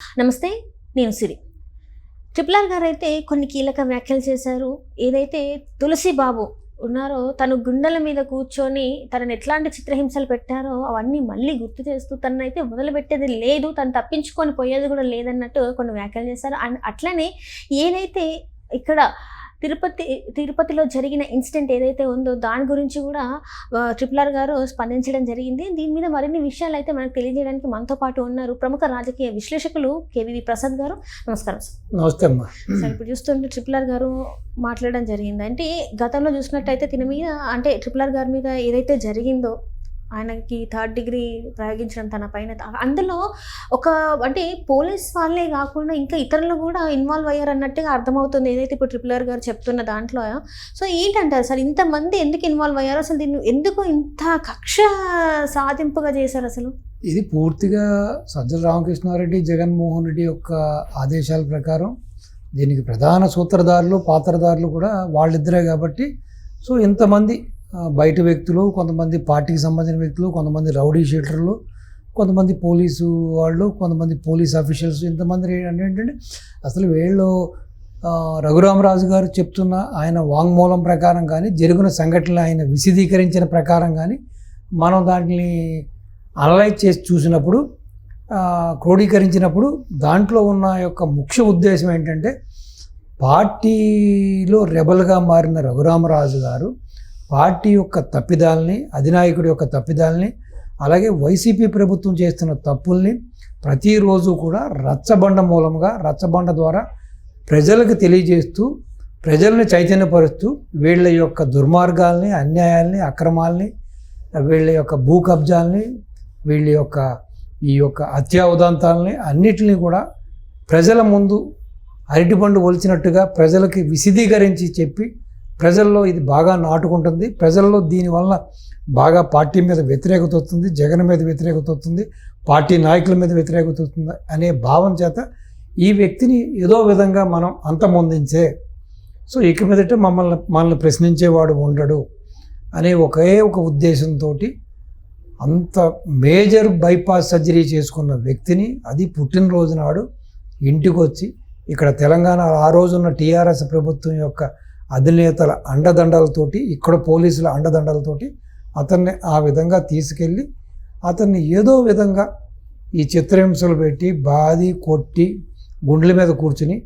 నమస్తే నేను సిరి. ట్రిపుల్ గారు అయితే కొన్ని కీలక వ్యాఖ్యలు చేశారు. ఏదైతే తులసి బాబు ఉన్నారో తను గుండెల మీద కూర్చొని తనని ఎట్లాంటి చిత్రహింసలు పెట్టారో అవన్నీ మళ్ళీ గుర్తు చేస్తూ తనైతే మొదలుపెట్టేది లేదు తను తప్పించుకొని పోయేది కూడా లేదన్నట్టు కొన్ని వ్యాఖ్యలు చేశారు. అండ్ అట్లనే ఏదైతే ఇక్కడ తిరుపతి తిరుపతిలో జరిగిన ఇన్సిడెంట్ ఏదైతే ఉందో దాని గురించి కూడా ట్రిపుల్ ఆర్ గారు స్పందించడం జరిగింది. దీని మీద మరిన్ని విషయాలు అయితే మనకు తెలియజేయడానికి మనతో పాటు ఉన్నారు ప్రముఖ రాజకీయ విశ్లేషకులు కేవీవి ప్రసాద్ గారు. నమస్కారం సార్. నమస్తే అమ్మా. సార్ ఇప్పుడు చూస్తుంటే ట్రిపుల్ ఆర్ గారు మాట్లాడడం జరిగింది. అంటే గతంలో చూసినట్టయితే తిన మీద అంటే ట్రిపుల్ ఆర్ గారి మీద ఏదైతే జరిగిందో ఆయనకి థర్డ్ డిగ్రీ ప్రయోగించడం తన పైన. అందులో ఒక అంటే పోలీస్ వాళ్ళే కాకుండా ఇంకా ఇతరులు కూడా ఇన్వాల్వ్ అయ్యారు అన్నట్టుగా అర్థమవుతుంది. ఏదైతే ఇప్పుడు ట్రిపుల్ గారు చెప్తున్న దాంట్లో. సో ఏంటంటారు సార్? ఇంతమంది ఎందుకు ఇన్వాల్వ్ అయ్యారు? అసలు దీన్ని ఎందుకు ఇంత కక్ష సాధింపుగా చేశారు అసలు? ఇది పూర్తిగా సజ్జల రామకృష్ణారెడ్డి జగన్మోహన్ రెడ్డి యొక్క ఆదేశాల ప్రకారం దీనికి ప్రధాన సూత్రధారులు పాత్రధారులు కూడా వాళ్ళిద్దరే కాబట్టి. సో ఇంతమంది బయట వ్యక్తులు కొంతమంది పార్టీకి సంబంధించిన వ్యక్తులు కొంతమంది రౌడీ షీటర్లు కొంతమంది పోలీసు వాళ్ళు కొంతమంది పోలీస్ ఆఫీషియల్స్ ఇంతమంది ఏంటంటే ఏంటంటే అసలు వీళ్ళు రఘురామరాజు గారు చెప్తున్న ఆయన వాంగ్మూలం ప్రకారం కానీ జరిగిన సంఘటనలు ఆయన విశదీకరించిన ప్రకారం కానీ మనం దాన్ని అనలైజ్ చేసి చూసినప్పుడు క్రోడీకరించినప్పుడు దాంట్లో ఉన్న యొక్క ముఖ్య ఉద్దేశం ఏంటంటే పార్టీలో రెబల్గా మారిన రఘురామరాజు గారు పార్టీ యొక్క తప్పిదాలని అధినాయకుడి యొక్క తప్పిదాలని అలాగే వైసీపీ ప్రభుత్వం చేస్తున్న తప్పుల్ని ప్రతిరోజు కూడా రచ్చబండ మూలంగా రచ్చబండ ద్వారా ప్రజలకు తెలియజేస్తూ ప్రజల్ని చైతన్యపరుస్తూ వీళ్ళ యొక్క దుర్మార్గాల్ని అన్యాయాల్ని అక్రమాల్ని వీళ్ళ యొక్క భూ కబ్జాల్ని వీళ్ళ యొక్క ఈ యొక్క హత్యా ఉదంతాలని అన్నిటిని కూడా ప్రజల ముందు అరటిపండు ఒలిచినట్టుగా ప్రజలకి విశదీకరించి చెప్పి ప్రజల్లో ఇది బాగా నాటుకుంటుంది. ప్రజల్లో దీనివల్ల బాగా పార్టీ మీద వ్యతిరేకత వస్తుంది. జగన్ మీద వ్యతిరేకత వస్తుంది. పార్టీ నాయకుల మీద వ్యతిరేకత వస్తుంది అనే భావం చేత ఈ వ్యక్తిని ఏదో విధంగా మనం అంతమొందించే సో ఇక మీదట మమ్మల్ని మనల్ని ప్రశ్నించేవాడు ఉండడు అనే ఒకే ఒక ఉద్దేశంతో అంత మేజర్ బైపాస్ సర్జరీ చేసుకున్న వ్యక్తిని అది పుట్టినరోజు నాడు ఇంటికి వచ్చి ఇక్కడ తెలంగాణ ఆ రోజున్న టీఆర్ఎస్ ప్రభుత్వం యొక్క అధినేతల అండదండలతోటి ఇక్కడ పోలీసుల అండదండలతోటి అతన్ని ఆ విధంగా తీసుకెళ్ళి అతన్ని ఏదో విధంగా ఈ చిత్రహింసలు పెట్టి బాది కొట్టి గుండెల మీద కూర్చుని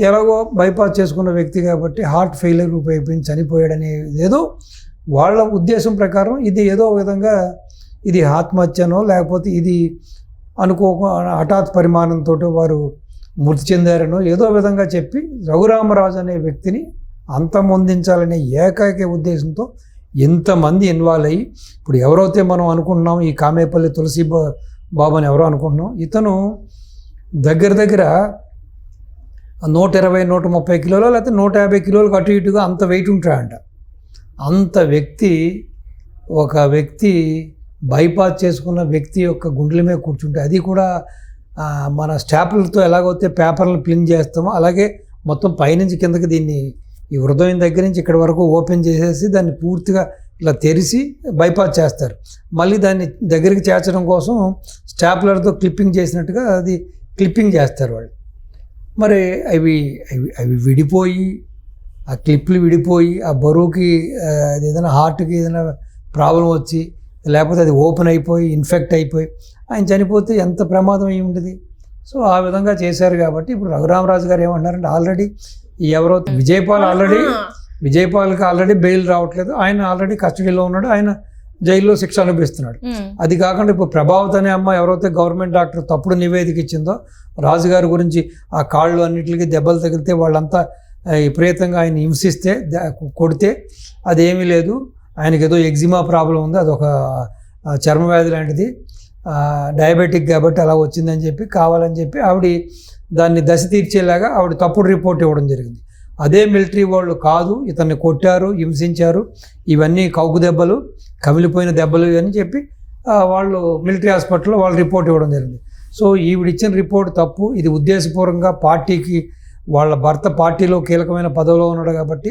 ఎలాగో బైపాస్ చేసుకున్న వ్యక్తి కాబట్టి హార్ట్ ఫెయిలియర్ ఉపయోగించి చనిపోయాడనే ఏదో వాళ్ళ ఉద్దేశం ప్రకారం ఇది ఏదో విధంగా ఇది ఆత్మహత్యనో లేకపోతే ఇది అనుకో హఠాత్ పరిమాణంతో వారు మృతి చెందారనో ఏదో విధంగా చెప్పి రఘురామరాజు అనే వ్యక్తిని అంతమొందించాలనే ఏకైక ఉద్దేశంతో ఎంతమంది ఇన్వాల్వ్ అయ్యి ఇప్పుడు ఎవరైతే మనం అనుకుంటున్నాం ఈ కామేపల్లి తులసి బా- బాబు అని ఎవరో అనుకుంటున్నాం ఇతను దగ్గర దగ్గర నూట ఇరవై నూట ముప్పై కిలోలు లేకపోతే నూట యాభై కిలోలకు అటు ఇటుగా అంత వెయిట్ ఉంటాడంట. అంత వ్యక్తి ఒక వ్యక్తి బైపాస్ చేసుకున్న వ్యక్తి యొక్క గుండెల మీద కూర్చుంటే అది కూడా మన స్టాపులతో ఎలాగైతే పేపర్లను ప్లిన్ చేస్తామో అలాగే మొత్తం పైనుంచి కిందకి దీన్ని ఈ హృదయం దగ్గర నుంచి ఇక్కడ వరకు ఓపెన్ చేసేసి దాన్ని పూర్తిగా ఇలా తెరిచి బైపాస్ చేస్తారు. మళ్ళీ దాన్ని దగ్గరికి చేర్చడం కోసం స్టాప్లర్తో క్లిప్పింగ్ చేసినట్టుగా అది క్లిప్పింగ్ చేస్తారు వాళ్ళు. మరి అవి అవి అవి విడిపోయి ఆ క్లిప్లు విడిపోయి ఆ బరువుకి అది ఏదైనా హార్ట్కి ఏదైనా ప్రాబ్లం వచ్చి లేకపోతే అది ఓపెన్ అయిపోయి ఇన్ఫెక్ట్ అయిపోయి ఆయన చనిపోతే ఎంత ప్రమాదం అయి ఉంటుంది సో ఆ విధంగా చేశారు కాబట్టి ఇప్పుడు రఘురామరాజు గారు ఏమంటున్నారంటే ఆల్రెడీ ఎవరో విజయపాల్ ఆల్రెడీ విజయపాల్కి ఆల్రెడీ బెయిల్ రావట్లేదు. ఆయన ఆల్రెడీ కస్టడీలో ఉన్నాడు. ఆయన జైల్లో శిక్ష అనుభవిస్తున్నాడు. అది కాకుండా ఇప్పుడు ప్రభావత్ అనే అమ్మ ఎవరైతే గవర్నమెంట్ డాక్టర్ తప్పుడు నివేదిక ఇచ్చిందో రాజుగారి గురించి ఆ కాళ్ళు అన్నిటికీ దెబ్బలు తగిలితే వాళ్ళంతా విపరీతంగా ఆయన హింసిస్తే కొడితే అదేమీ లేదు. ఆయనకి ఏదో ఎగ్జిమా ప్రాబ్లం ఉంది. అదొక ఆ, చర్మ వ్యాధి లాంటిది డయాబెటిక్ కాబట్టి అలా వచ్చిందని చెప్పి కావాలని చెప్పి ఆవిడ దాన్ని దశ తీర్చేలాగా ఆవిడ తప్పుడు రిపోర్ట్ ఇవ్వడం జరిగింది. అదే మిలిటరీ వాళ్ళు కాదు ఇతన్ని కొట్టారు హింసించారు. ఇవన్నీ కౌకు దెబ్బలు కమిలిపోయిన దెబ్బలు అని చెప్పి వాళ్ళు మిలిటరీ హాస్పిటల్లో వాళ్ళు రిపోర్ట్ ఇవ్వడం జరిగింది. సో ఈవిడ ఇచ్చిన రిపోర్ట్ తప్పు. ఇది ఉద్దేశపూర్వకంగా పార్టీకి వాళ్ళ భర్త పార్టీలో కీలకమైన పదవిలో ఉన్నాడు కాబట్టి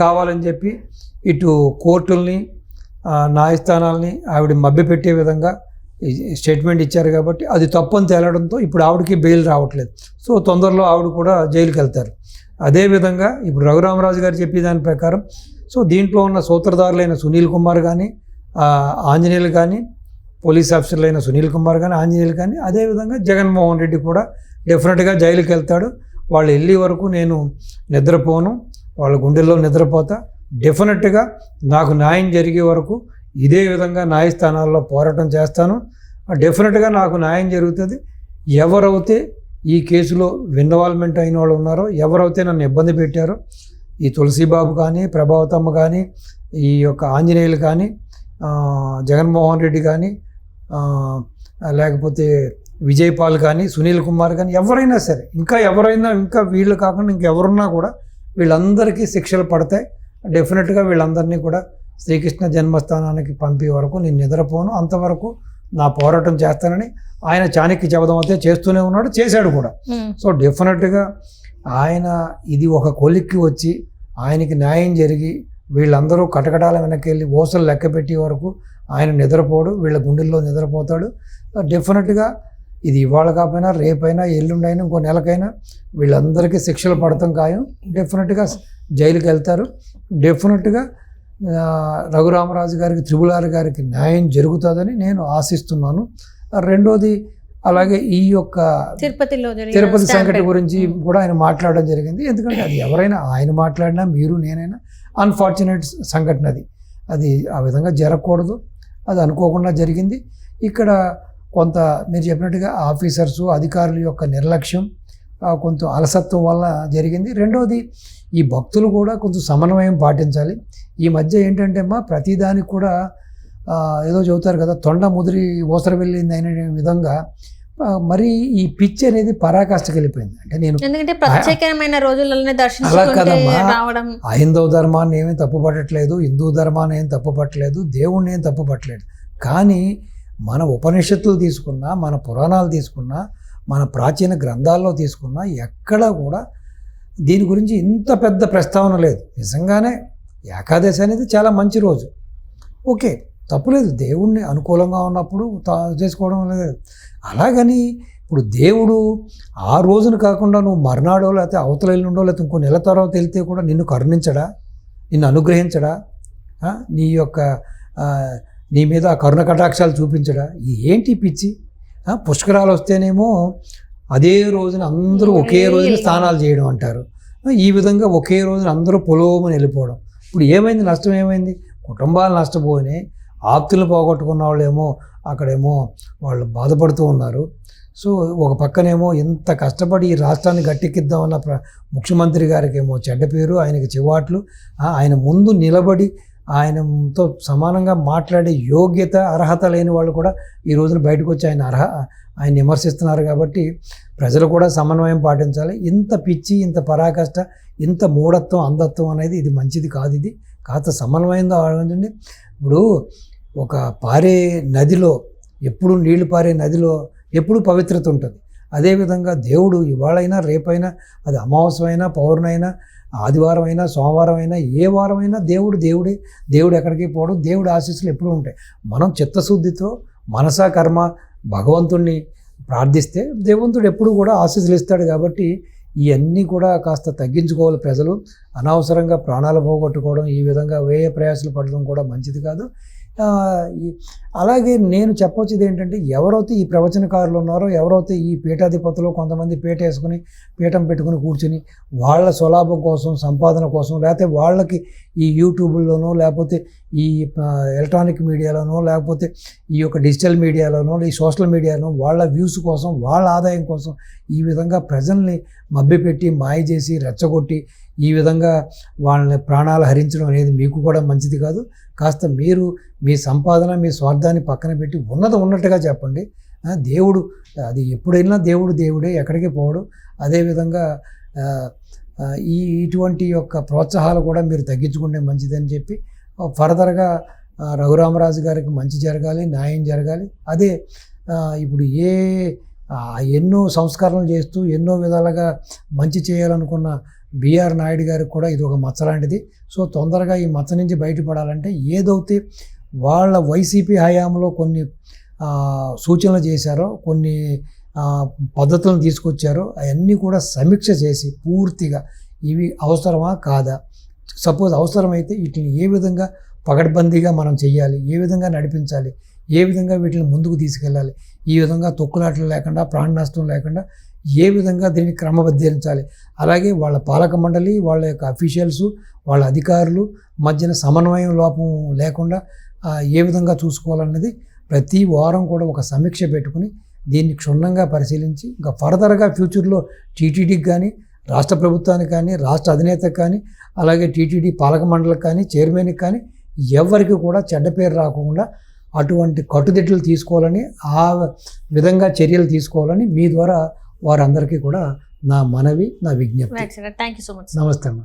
కావాలని చెప్పి ఇటు కోర్టుల్ని న్యాయస్థానాల్ని ఆవిడ మభ్యపెట్టే విధంగా స్టేట్మెంట్ ఇచ్చారు కాబట్టి అది తప్పని తేలడంతో ఇప్పుడు ఆవిడకి బెయిల్ రావట్లేదు. సో తొందరలో ఆవిడ కూడా జైలుకి వెళ్తారు. అదేవిధంగా ఇప్పుడు రఘురామరాజు గారు చెప్పే దాని ప్రకారం సో దీంట్లో ఉన్న సూత్రధారులైన సునీల్ కుమార్ కానీ ఆంజనేయులు కానీ పోలీస్ ఆఫీసర్లైన సునీల్ కుమార్ కానీ ఆంజనేయులు కానీ అదేవిధంగా జగన్మోహన్ రెడ్డి కూడా డెఫినెట్గా జైలుకి వెళ్తాడు. వాళ్ళు వెళ్ళే వరకు నేను నిద్రపోను వాళ్ళ గుండెల్లో నిద్రపోతా. డెఫినెట్గా నాకు న్యాయం జరిగే వరకు ఇదే విధంగా న్యాయస్థానాల్లో పోరాటం చేస్తాను. డెఫినెట్గా నాకు న్యాయం జరుగుతుంది. ఎవరైతే ఈ కేసులో ఇన్వాల్వ్మెంట్ అయిన వాళ్ళు ఉన్నారో ఎవరైతే నన్ను ఇబ్బంది పెట్టారో ఈ తులసిబాబు కానీ ప్రభావతమ్మ కానీ ఈ యొక్క ఆంజనేయులు కానీ జగన్మోహన్ రెడ్డి కానీ లేకపోతే విజయపాల్ కానీ సునీల్ కుమార్ కానీ ఎవరైనా సరే ఇంకా ఎవరైనా ఇంకా వీళ్ళు కాకుండా ఇంకెవరున్నా కూడా వీళ్ళందరికీ శిక్షలు పడతాయి. డెఫినెట్గా వీళ్ళందరినీ కూడా శ్రీకృష్ణ జన్మస్థానానికి పంపే వరకు నేను నిద్రపోను. అంతవరకు నా పోరాటం చేస్తానని ఆయన చాణక్య చబదం అయితే చేస్తూనే ఉన్నాడు చేశాడు కూడా. సో డెఫినెట్గా ఆయన ఇది ఒక కొలిక్కి వచ్చి ఆయనకి న్యాయం జరిగి వీళ్ళందరూ కటకటాల వెనక్కి వెళ్ళి ఓసలు లెక్క పెట్టే వరకు ఆయన నిద్రపోడు వీళ్ళ గుండెల్లో నిద్రపోతాడు. డెఫినెట్గా ఇది ఇవాళ కాకపోయినా రేపైనా ఎల్లుండైనా ఇంకో నెలకైనా వీళ్ళందరికీ శిక్షలు పడతాం ఖాయం. డెఫినెట్గా జైలుకి వెళ్తారు. డెఫినెట్గా రఘురామరాజు గారికి త్రిబులారి గారికి న్యాయం జరుగుతుందని నేను ఆశిస్తున్నాను. రెండోది అలాగే ఈ యొక్క తిరుపతిలో తిరుపతి సంకటి stampede. గురించి కూడా ఆయన మాట్లాడడం జరిగింది. ఎందుకంటే అది ఎవరైనా ఆయన మాట్లాడినా మీరు నేనైనా అన్ఫార్చునేట్ సంఘటన అది. అది ఆ విధంగా జరగకూడదు. అది అనుకోకుండా జరిగింది. ఇక్కడ కొంత మీరు చెప్పినట్టుగా ఆఫీసర్స్ అధికారుల యొక్క నిర్లక్ష్యం కొంత అలసత్వం వల్ల జరిగింది. రెండోది ఈ భక్తులు కూడా కొంచెం సమన్వయం పాటించాలి. ఈ మధ్య ఏంటంటే అమ్మా ప్రతిదానికి కూడా ఏదో చెబుతారు కదా తొండ ముదిరి ఓసర వెళ్ళింది అనే విధంగా మరి ఈ పిచ్ అనేది పరాకాష్ఠకి వెళ్ళిపోయింది అంటే నేను ఎందుకంటే ప్రత్యేకమైన రోజులలోనే అలా కదమ్మా. హైందవ ధర్మాన్ని ఏమీ తప్పుపట్టట్లేదు హిందూ ధర్మాన్ని ఏం తప్పుపట్టలేదు దేవుణ్ణి ఏం తప్పుపట్టలేదు. కానీ మన ఉపనిషత్తులు తీసుకున్నా మన పురాణాలు తీసుకున్నా మన ప్రాచీన గ్రంథాల్లో తీసుకున్నా ఎక్కడా కూడా దీని గురించి ఇంత పెద్ద ప్రస్తావన లేదు. నిజంగానే ఏకాదశి అనేది చాలా మంచి రోజు. ఓకే తప్పులేదు. దేవుణ్ణి అనుకూలంగా ఉన్నప్పుడు తా- చేసుకోవడం లేదు. అలాగని ఇప్పుడు దేవుడు ఆ రోజున కాకుండా నువ్వు మర్నాడో లేకపోతే అవతల ఎల్లుండో లేకపోతే ఇంకో నెల తర్వాత వెళ్తే కూడా నిన్ను కరుణించడా? నిన్ను అనుగ్రహించడా? నీ యొక్క నీ మీద ఆ కరుణ కటాక్షాలు చూపించడా? ఏంటి పిచ్చి? పుష్కరాలు వస్తేనేమో అదే రోజున అందరూ ఒకే రోజున స్నానాలు చేయడం అంటారు. ఈ విధంగా ఒకే రోజున అందరూ పొలోమని వెళ్ళిపోవడం ఇప్పుడు ఏమైంది? నష్టం ఏమైంది? కుటుంబాలు నష్టపోయినాయి. ఆప్తులు పోగొట్టుకున్న వాళ్ళేమో అక్కడేమో వాళ్ళు బాధపడుతూ ఉన్నారు. సో ఒక పక్కనేమో ఇంత కష్టపడి ఈ రాష్ట్రాన్ని గట్టెక్కిద్దామన్న ప్ర ముఖ్యమంత్రి గారికి ఏమో చెడ్డ పేరు ఆయనకి చివాట్లు ఆయన ముందు నిలబడి ఆయనతో సమానంగా మాట్లాడే యోగ్యత అర్హత లేని వాళ్ళు కూడా ఈ రోజున బయటకు వచ్చి ఆయన అర్హ ఆయన విమర్శిస్తున్నారు కాబట్టి ప్రజలు కూడా సమన్వయం పాటించాలి. ఇంత పిచ్చి ఇంత పరాకష్ట ఇంత మూఢత్వం అంధత్వం అనేది ఇది మంచిది కాదు ఇది. కాస్త సమన్వయంగా ఆలోచించండి. ఇప్పుడు ఒక పారే నదిలో ఎప్పుడు నీళ్ళు పారే నదిలో ఎప్పుడు పవిత్రత ఉంటుంది. అదేవిధంగా దేవుడు ఇవాళైనా రేపైనా అది అమావాస్య అయినా ఆదివారం అయినా సోమవారం అయినా ఏ వారం అయినా దేవుడు దేవుడే దేవుడు ఎక్కడికి పోవడం దేవుడి ఆశీస్సులు ఎప్పుడూ ఉంటాయి. మనం చిత్తశుద్ధితో మనసా కర్మ భగవంతుణ్ణి ప్రార్థిస్తే దేవంతుడు ఎప్పుడు కూడా ఆశీస్సులు ఇస్తాడు కాబట్టి ఇవన్నీ కూడా కాస్త తగ్గించుకోవాలి ప్రజలు. అనవసరంగా ప్రాణాలు పోగొట్టుకోవడం ఈ విధంగా వ్యయ ప్రయాసాలు పడడం కూడా మంచిది కాదు. అలాగే నేను చెప్పొచ్చేది ఏంటంటే ఎవరైతే ఈ ప్రవచనకారులు ఉన్నారో ఎవరైతే ఈ పీఠాధిపతులు కొంతమంది పీట వేసుకుని పీఠం పెట్టుకుని కూర్చుని వాళ్ళ స్వలాభం కోసం సంపాదన కోసం లేకపోతే వాళ్ళకి ఈ యూట్యూబ్లోనో లేకపోతే ఈ ఎలక్ట్రానిక్ మీడియాలోనో లేకపోతే ఈ యొక్క డిజిటల్ మీడియాలోనో ఈ సోషల్ మీడియాలో వాళ్ళ వ్యూస్ కోసం వాళ్ళ ఆదాయం కోసం ఈ విధంగా ప్రజల్ని మభ్యపెట్టి మాయ చేసి రెచ్చగొట్టి ఈ విధంగా వాళ్ళని ప్రాణాలు హరించడం అనేది మీకు కూడా మంచిది కాదు. కాస్త మీరు మీ సంపాదన మీ స్వార్థాన్ని పక్కన పెట్టి ఉన్నది ఉన్నట్టుగా చెప్పండి. దేవుడు అది ఎప్పుడైనా దేవుడు దేవుడే ఎక్కడికి పోవడు అదేవిధంగా ఈ ఇటువంటి యొక్క ప్రోత్సాహాలు కూడా మీరు తగ్గించుకుంటే మంచిదని చెప్పి ఫర్దర్గా రఘురామరాజు గారికి మంచి జరగాలి న్యాయం జరగాలి. అదే ఇప్పుడు ఏ ఎన్నో సంస్కరణలు చేస్తూ ఎన్నో విధాలుగా మంచి చేయాలనుకున్న బీఆర్ నాయుడు గారికి కూడా ఇది ఒక మచ్చ లాంటిది. సో తొందరగా ఈ మచ్చ నుంచి బయటపడాలంటే ఏదైతే వాళ్ళ వైసీపీ హయాంలో కొన్ని సూచనలు చేశారో కొన్ని పద్ధతులను తీసుకొచ్చారో అవన్నీ కూడా సమీక్ష చేసి పూర్తిగా ఇవి అవసరమా కాదా? సపోజ్ అవసరమైతే వీటిని ఏ విధంగా పగడ్బందీగా మనం చేయాలి ఏ విధంగా నడిపించాలి? ఏ విధంగా వీటిని ముందుకు తీసుకెళ్ళాలి? ఈ విధంగా తొక్కులాటలు లేకుండా ప్రాణ నష్టం లేకుండా ఏ విధంగా దీన్ని క్రమబద్ధీకరించాలి? అలాగే వాళ్ళ పాలక మండలి వాళ్ళ యొక్క అఫీషియల్స్ వాళ్ళ అధికారులు మధ్యన సమన్వయం లోపం లేకుండా ఏ విధంగా చూసుకోవాలన్నది ప్రతి వారం కూడా ఒక సమీక్ష పెట్టుకుని దీన్ని క్షుణ్ణంగా పరిశీలించి ఇంకా ఫర్దర్గా ఫ్యూచర్లో టీటీడీకి కానీ రాష్ట్ర ప్రభుత్వానికి కానీ రాష్ట్ర అధినేతకు కానీ అలాగే టీటీడీ పాలక మండలికి కానీ చైర్మన్కి కానీ ఎవరికి కూడా చెడ్డ పేరు రాకుండా అటువంటి కట్టుదిట్టలు తీసుకోవాలని ఆ విధంగా చర్యలు తీసుకోవాలని మీ ద్వారా వారందరికీ కూడా నా మనవి నా విజ్ఞప్తి. థ్యాంక్ యూ సో మచ్ నమస్తే అమ్మా.